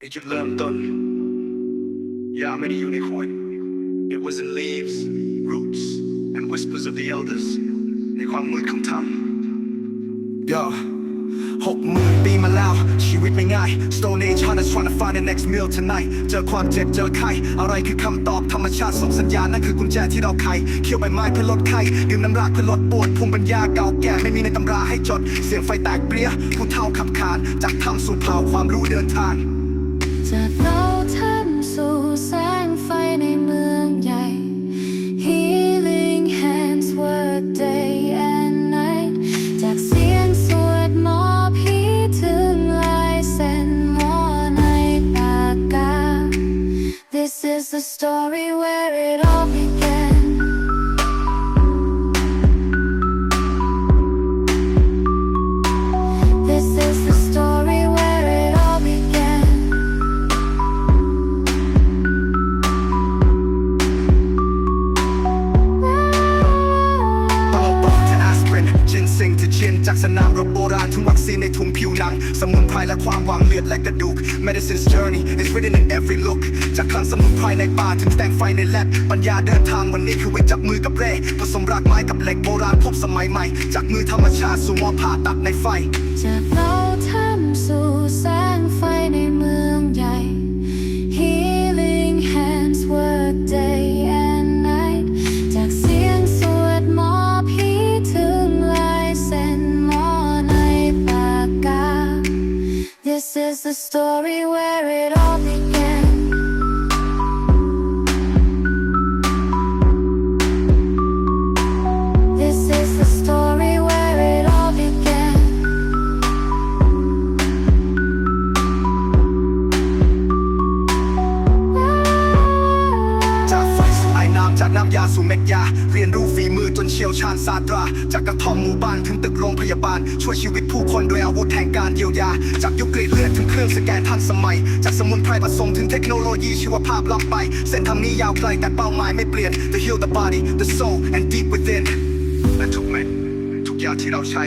ไอ้จุดเริ่มต้นยาไม่ได้อยู่ในขว It was in leaves, roots, and whispers of the elders ในความมืดของธรรม Yo หกหมื่นปีมาแล้ว ชีวิตไม่ง่าย Stone Age hunters trying to find the next meal tonight เจอความเจ็บเจอไข้ อะไรคือคำตอบธรรมชาติส่งสัญญาณนั่นคือกุญแจที่เราไขเคี่ยวใบไม้เพื่อลดไข้ดื่มน้ำรากเพื่อลดปวดภูมิปัญญาเก่าแก่ไม่มีในตำราให้จด เสียงไฟแตกเปรี้ยผู้เท่าขับขาน จากถ้ำสู่เผาความรู้เดินทาง จากเราท่านสู่แสงไฟในเมืองใหญ่ Healing hands work day and night จากเสียงสวดหมอผีถึงลายเส้นหมอในปากกา This is the story where it all began จากสนามรบโบราณถึงวัคซีนในถุงผิวหนัง สมุนไพรและความหวังเลือดและกระดูก Medicine's journey is written in every look จากคลังสมุนไพรในป่าถึงแสงไฟในแลบปัญญาเดินทางวันนี้คือไว้จับมือกับเร่ผสมรากไม้กับเหล็กโบราณพบสมัยใหม่ จากมือธรรมชาติสู่หมอผ่าตัดในไฟจากเราทำสู่ This is the story where it all began ยาสู่เม็ดยา เรียนรู้ฝีมือจนเชี่ยวชาญศาสตรา จากกระท่อมหมู่บ้านถึงตึกโรงพยาบาล ช่วยชีวิตผู้คนโดยอาวุธแห่งการเยียวยา จากยุคกรีดเลือดถึงเครื่องสแกนทันสมัย จากสมุนไพรผสมถึงเทคโนโลยีชีวภาพล้ำไป เส้นทางนี้ยาวไกลแต่เป้าหมายไม่เปลี่ยน To heal the body the soul and deep within และทุกเม็ดทุกยาที่เราใช้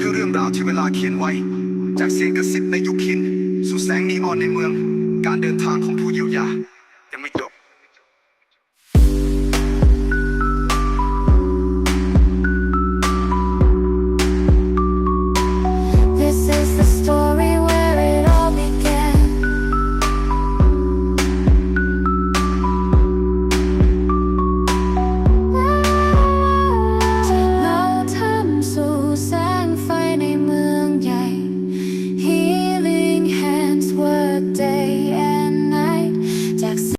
คือเรื่องราวที่เวลาเขียนไว้ จากเสียงกระซิบในยุคหิน สู่แสงนีออนในเมือง การเดินทางของผู้เยียวยา